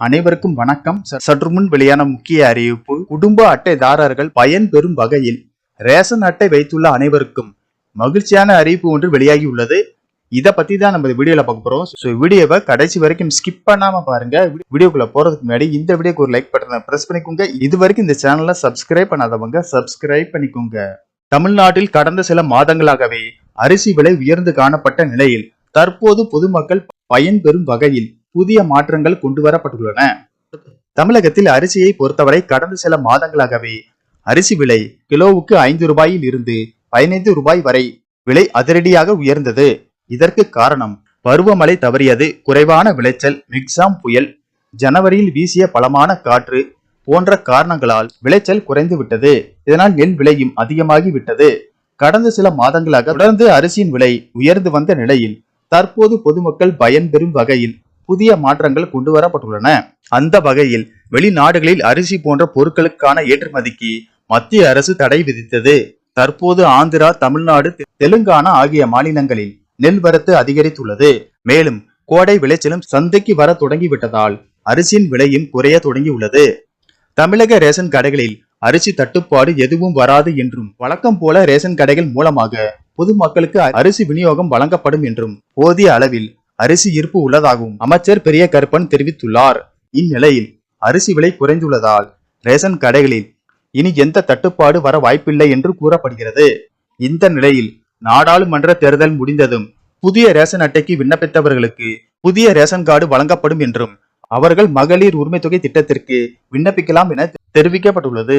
அனைவருக்கும் வணக்கம். ச- சற்று முன் வெளியான முக்கிய அறிவிப்பு குடும்ப அட்டைதாரர்கள் பயன்பெறும் வகையில் ரேஷன் அட்டை வைத்துள்ள அனைவருக்கும் மகிழ்ச்சியான அறிவிப்பு ஒன்று வெளியாகி உள்ளது இதை பத்தி தான் நம்ம வீடியோல பார்க்க போறோம். ஸோ வீடியோவை கடைசி வரைக்கும் ஸ்கிப் பண்ணாம பாருங்க. வீடியோக்குள்ள போறதுக்கு முன்னாடி இந்த வீடியோக்கு ஒரு லைக் பட்டனை பிரஸ் பண்ணிக்கோங்க. இது வரைக்கும் இந்த சேனலை சப்ஸ்கிரைப் பண்ணாதவங்க சப்ஸ்கிரைப் பண்ணிக்கோங்க. தமிழ்நாட்டில் கடந்த சில மாதங்களாகவே அரிசி விலை உயர்ந்து காணப்பட்ட நிலையில் தற்போது பொதுமக்கள் பயன்பெறும் வகையில் புதிய மாற்றங்கள் கொண்டு வரப்பட்டுள்ளன. தமிழகத்தில் அரிசியை பொறுத்தவரை கடந்த சில மாதங்களாகவே அரிசி விலை கிலோவுக்கு ஐந்து ரூபாயில் இருந்து பதினைந்து ரூபாய் வரை விலை அதிரடியாக உயர்ந்தது. இதற்கு காரணம் பருவமழை தவறியது. குறைவான விளைச்சல் மிக்சாம் புயல் ஜனவரியில் வீசிய பலமான காற்று போன்ற காரணங்களால் விளைச்சல் குறைந்து விட்டது. இதனால் நெல் விலையும் அதிகமாகி விட்டது. கடந்த சில மாதங்களாக தொடர்ந்து அரிசியின் விலை உயர்ந்து வந்த நிலையில் தற்போது பொதுமக்கள் பயன்பெறும் வகையில் புதிய மாற்றங்கள் கொண்டு வரப்பட்டுள்ளன. அந்த வகையில் வெளிநாடுகளில் அரிசி போன்ற பொருட்களுக்கான ஏற்றுமதிக்கு மத்திய அரசு தடை விதித்தது. தற்போது ஆந்திரா தமிழ்நாடு தெலுங்கானா ஆகிய மாநிலங்களில் நெல் வரத்து அதிகரித்துள்ளது. மேலும் கோடை விளைச்சலும் சந்தைக்கு வர தொடங்கிவிட்டதால் அரிசியின் விலையும் குறைய தொடங்கியுள்ளது. தமிழக ரேஷன் கடைகளில் அரிசி தட்டுப்பாடு எதுவும் வராது என்றும் வழக்கம் போல ரேஷன் கடைகள் மூலமாக பொதுமக்களுக்கு அரிசி விநியோகம் வழங்கப்படும் என்றும் போதிய அளவில் அரிசி இருப்பு உள்ளதாகவும் அமைச்சர் பெரிய கருப்பன் தெரிவித்துள்ளார். இந்நிலையில் அரிசி விலை குறைந்துள்ளதால் ரேஷன் கடைகளில் இனி எந்த தட்டுப்பாடு வர வாய்ப்பில்லை என்று கூறப்படுகிறது. இந்த நிலையில் நாடாளுமன்ற தேர்தல் முடிந்ததும் புதிய ரேஷன் அட்டைக்கு விண்ணப்பித்தவர்களுக்கு புதிய ரேஷன் கார்டு வழங்கப்படும் என்றும் அவர்கள் மகளிர் உரிமை தொகை திட்டத்திற்கு விண்ணப்பிக்கலாம் என தெரிவிக்கப்பட்டுள்ளது.